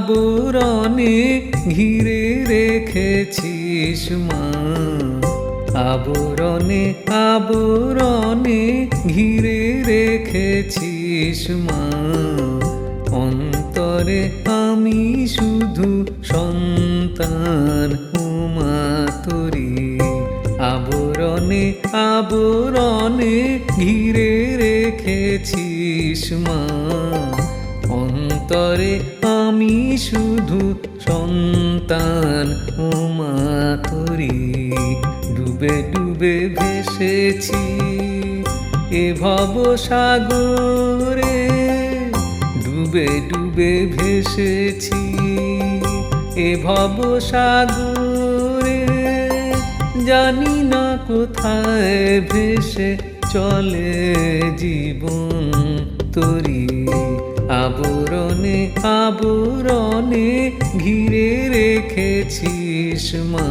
আবরণে ঘিরে রেখেছিস মা। আবরণে আবরণে ঘিরে রেখেছিস মা। অন্তরে আমি শুধু সন্তান, উমা তোরে। আবরণে আবরণে ঘিরে রেখেছিস মা। অন্তরে আমি শুধু সন্তান উমা তোরে ডুবে ডুবে ভেসেছি এ ভব সাগরে। ডুবে ডুবে ভেসেছি এ ভব সাগরে। জানি না কোথায় ভেসে চলে জীবন তরি। আবরণে আবরণে ঘিরে রেখেছিস মা।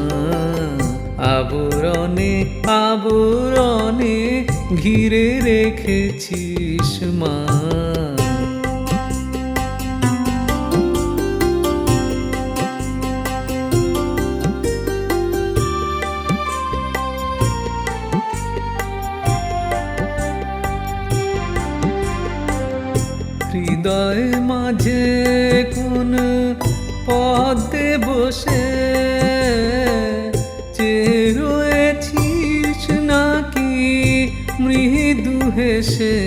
আবরণে আবরণে ঘিরে রেখেছিস মা। হৃদয় মাঝে কোন পদে বসে চেয়ে রয়েছিস নাকি মৃদু হেসে?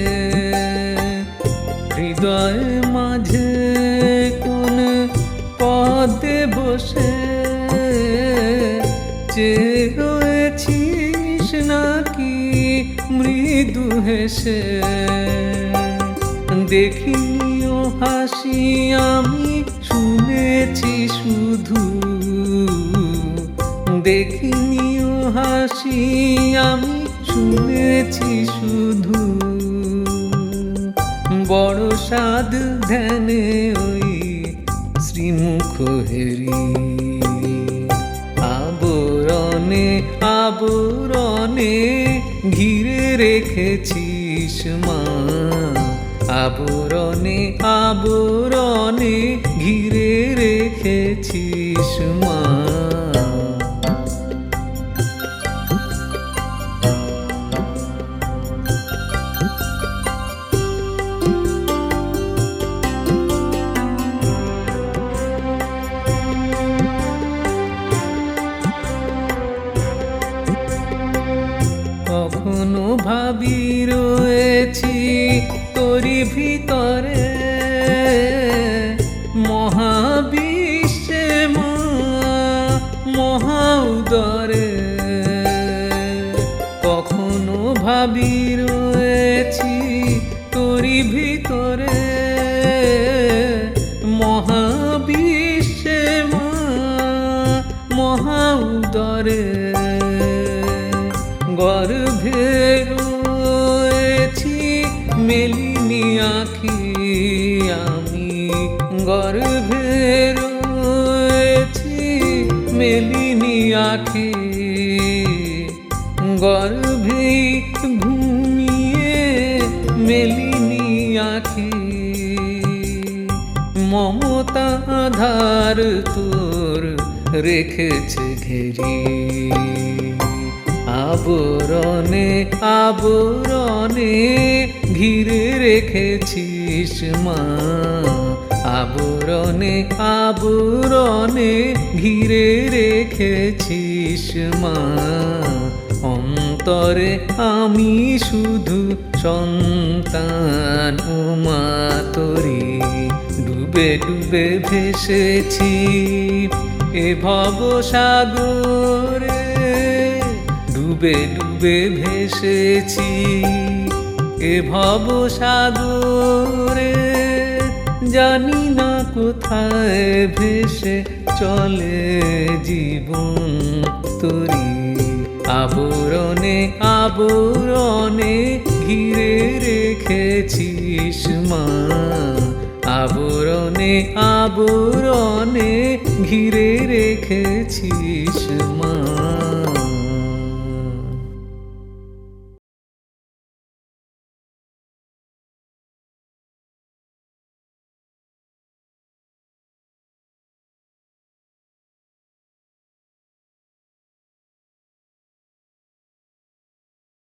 হৃদয় মাঝে কোন পদে বসে চেয়ে রয়েছিস নাকি মৃদু হেসে? দেখিও হাসি আমি শুনেছি শুধু। দেখিনিও হাসি আমি শুনেছি শুধু। বড় সাদ ধ্যানে ওই শ্রীমুখ হেরি। আবরণে আবরণে ঘিরে রেখেছিস মা। আবরণে আবরণে ঘিরে রেখেছিস মা। কখনো ভাবি ভাবি রয়েছি তোরি ভিতরে। মহাবিশ্বে মা, মহা উদরে। গর্ভে রয়েছি মেলিনি আখি, আমি গর্ভে রয়েছি মেলিনি আখি। গর্ভে ঘুমিয়ে মেলিনি আখি। মমতা আধার তোর রেখেছে ঘেরি। আবরণে আবরণে ঘিরে রেখেছিস মা। আবরণে আবরণে ঘিরে রেখেছিস মা। অন্তরে আমি শুধু সন্তান উমা তরি। ডুবে ডুবে ভেসেছি এ ভব সাগরে ডুবে ডুবে ভেসেছি এ ভব সাগরে জানি না কোথায় ভেসে চলে জীবন তরি। আবরণে আবরণে ঘিরে রেখেছিস মা। আবরণে আবরণে ঘিরে রেখেছিস মা।